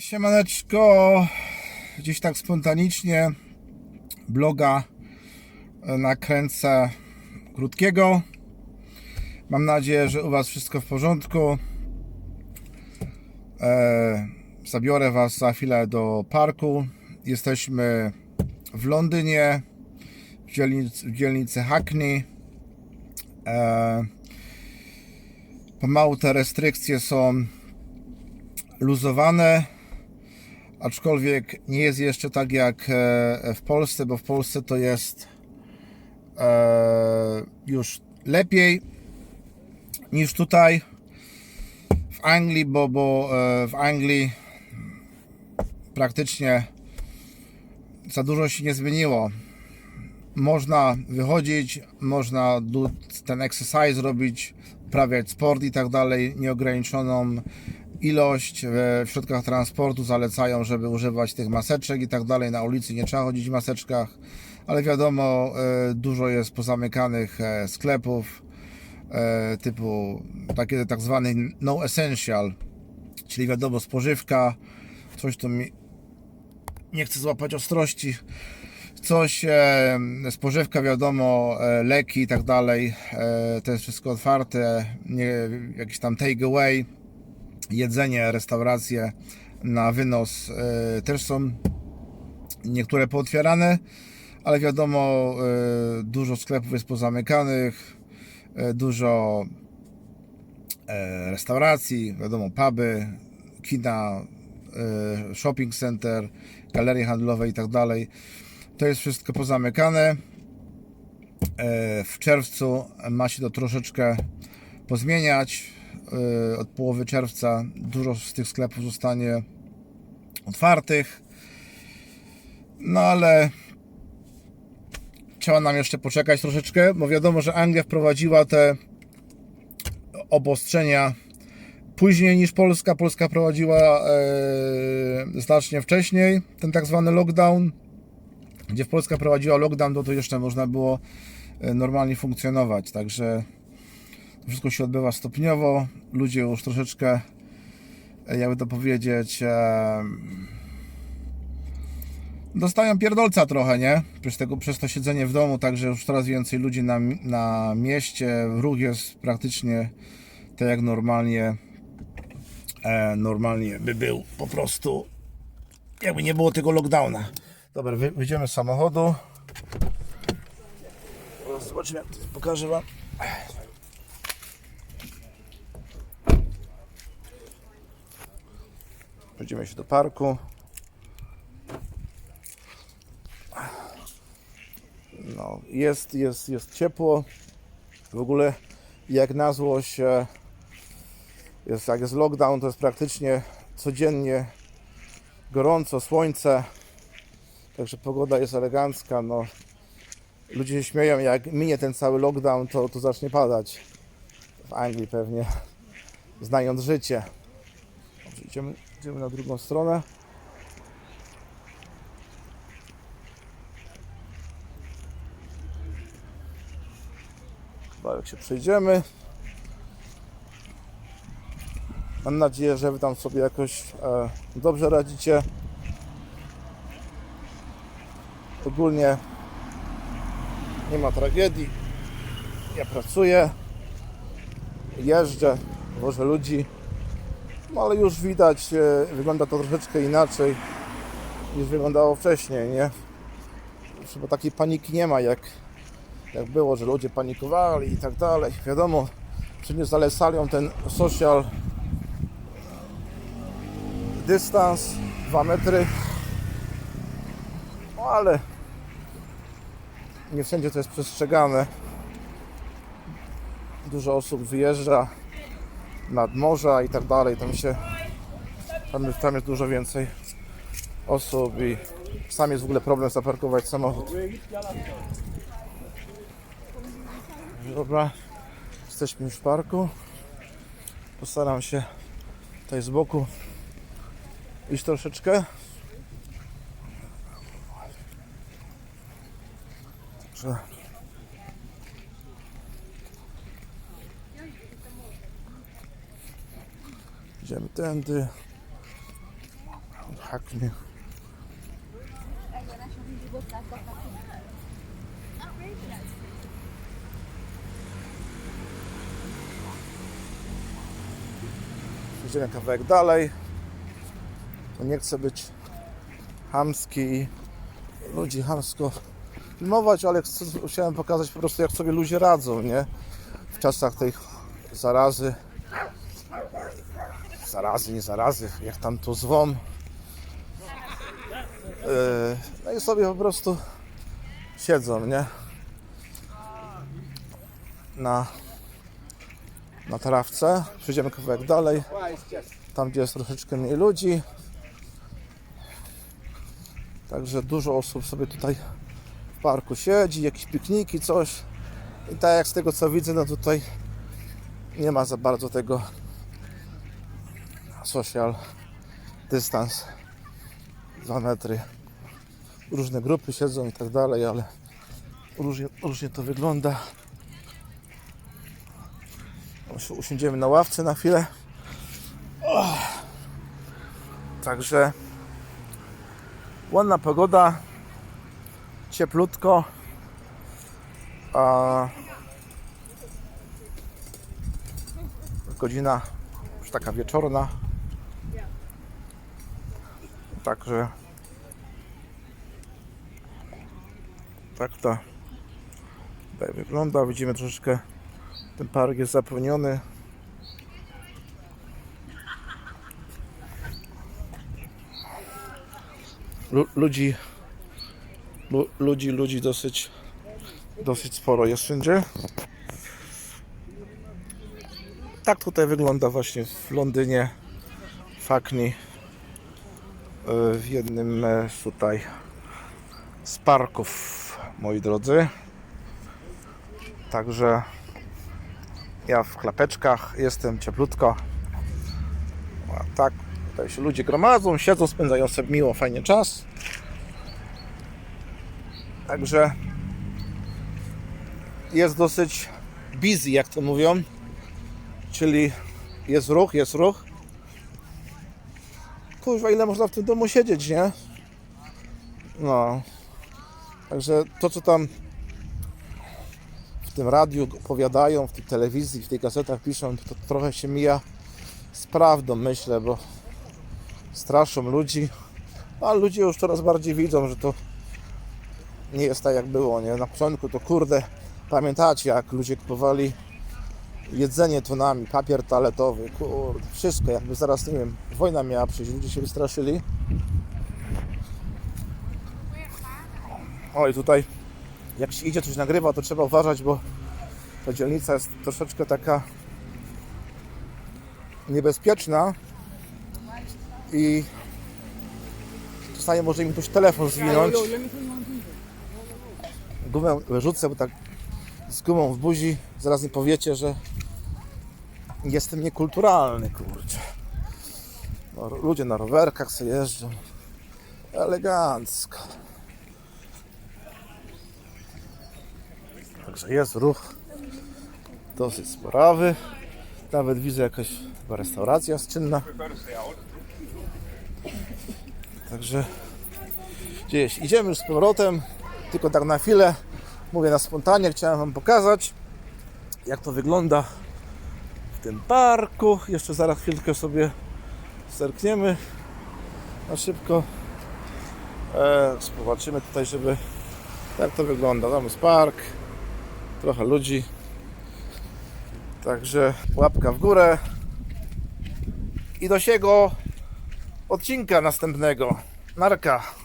Siemaneczko, gdzieś tak spontanicznie bloga e, nakręcę krótkiego. Mam nadzieję, że u Was wszystko w porządku. E, zabiorę Was za chwilę do parku. Jesteśmy w Londynie, w dzielnicy, w dzielnicy Hackney. E, pomału te restrykcje są luzowane, aczkolwiek nie jest jeszcze tak jak e, w Polsce, bo w Polsce to jest e, już lepiej niż tutaj w Anglii, bo, bo e, w Anglii praktycznie za dużo się nie zmieniło. Można wychodzić, można ten exercise robić, uprawiać sport i tak dalej, nieograniczoną ilość w w środkach transportu zalecają, żeby używać tych maseczek i tak dalej. Na ulicy nie trzeba chodzić w maseczkach, ale wiadomo, e, dużo jest pozamykanych e, sklepów e, typu takie tak zwany no essential, czyli wiadomo spożywka, coś tu mi nie chcę złapać ostrości, coś, e, spożywka wiadomo, e, leki i tak dalej, e, to jest wszystko otwarte, nie, jakiś tam take away, jedzenie, restauracje na wynos e, też są niektóre pootwierane, ale wiadomo, e, dużo sklepów jest pozamykanych, e, dużo restauracji, wiadomo, puby, kina, shopping center, galerie handlowe i tak dalej. To jest wszystko pozamykane. W czerwcu ma się to troszeczkę pozmieniać. Od połowy czerwca dużo z tych sklepów zostanie otwartych. No ale trzeba nam jeszcze poczekać troszeczkę, bo wiadomo, że Anglia wprowadziła te obostrzenia później niż Polska. Polska prowadziła e, znacznie wcześniej ten tak zwany lockdown. Gdzie Polska prowadziła lockdown, to, to jeszcze można było e, normalnie funkcjonować. Także wszystko się odbywa stopniowo. Ludzie już troszeczkę, e, jakby to powiedzieć, e, dostają pierdolca trochę, nie? Przez, tego, przez to siedzenie w domu, także już coraz więcej ludzi na, na mieście. Ruch jest praktycznie tak jak normalnie, e, normalnie by był po prostu, jakby nie było tego lockdowna. Dobra, wy- wyjdziemy z samochodu. Zobaczymy, pokażę Wam. Przejdziemy się do parku. No, jest, jest, jest ciepło. W ogóle jak na złość jest, jak jest lockdown, to jest praktycznie codziennie gorąco, słońce. Także pogoda jest elegancka. No, ludzie się śmieją, jak minie ten cały lockdown, to, to zacznie padać. W Anglii pewnie, znając życie. Dobrze, idziemy, idziemy na drugą stronę. Chyba jak się przejdziemy. Mam nadzieję, że Wy tam sobie jakoś e, dobrze radzicie. Ogólnie nie ma tragedii. Ja pracuję, jeżdżę, wożę ludzi, no ale już widać, e, wygląda to troszeczkę inaczej niż wyglądało wcześniej, nie? Chyba takiej paniki nie ma jak, jak było, że ludzie panikowali i tak dalej. Wiadomo, wszędzie zalecalią ten social dystans 2 metry. No ale nie wszędzie to jest przestrzegane. Dużo osób wyjeżdża nad morza i tak dalej. Tam się tam jest, tam jest dużo więcej osób i sam jest w ogóle problem zaparkować samochód. Dobra, jesteśmy już w parku. Postaram się tutaj z boku iść troszeczkę. Także idziemy tędy. Haknie. Idziemy kawałek dalej. Bo nie chcę być hamski i ludzi hamsko filmować, ale chcę, chciałem pokazać po prostu jak sobie ludzie radzą, nie? W czasach tej zarazy. Zarazy, nie zarazy, jak tam to zwą. Yy, No i sobie po prostu siedzą, nie? Na, na trawce. Przejdziemy kawałek dalej. Tam, gdzie jest troszeczkę mniej ludzi. Także dużo osób sobie tutaj w parku siedzi, jakieś pikniki, coś. I tak jak z tego co widzę, no tutaj nie ma za bardzo tego social dystans 2 metry. Różne grupy siedzą i tak dalej, ale różnie, różnie to wygląda. Usi- Usiądziemy na ławce na chwilę. Och. Także ładna pogoda, cieplutko. A godzina już taka wieczorna. Także tak to tutaj wygląda. Widzimy troszeczkę ten park jest zapełniony. Lu- ludzi lu- ludzi, ludzi dosyć dosyć sporo jest wszędzie. Tak tutaj wygląda właśnie w Londynie, Hackney, e, w jednym e, tutaj z parków, moi drodzy. Także ja w klapeczkach jestem cieplutko. A tak, tutaj się ludzie gromadzą, siedzą, spędzają sobie miło, fajnie czas. Także jest dosyć busy, jak to mówią. Czyli jest ruch, jest ruch. Kurwa, ile można w tym domu siedzieć, nie? No. Także to, co tam w tym radiu opowiadają, w tej telewizji, w tych gazetach piszą, to, trochę się mija z prawdą, myślę, bo straszą ludzi. A ludzie już coraz bardziej widzą, że to nie jest tak jak było, nie? Na początku to kurde, pamiętacie jak ludzie kupowali jedzenie tonami, papier toaletowy, kurde, wszystko, jakby zaraz, nie wiem, wojna miała przyjść, ludzie się wystraszyli. Oj, tutaj jak się idzie, coś nagrywa, to trzeba uważać, bo ta dzielnica jest troszeczkę taka niebezpieczna i czasami może im ktoś telefon zwinąć. Gumę wyrzucę, bo tak z gumą w buzi zaraz mi powiecie, że jestem niekulturalny, kurczę. No, ludzie na rowerkach sobie jeżdżą. Elegancko. Także jest ruch dosyć sporawy. Nawet widzę jakaś restauracja czynna. Także gdzieś idziemy już z powrotem. Tylko tak na chwilę, mówię na spontanie, chciałem Wam pokazać jak to wygląda w tym parku. Jeszcze zaraz chwilkę sobie zerkniemy na szybko. E, tutaj, żeby jak to wygląda. Tam jest park, trochę ludzi. Także łapka w górę. I do siego odcinka następnego. Narka.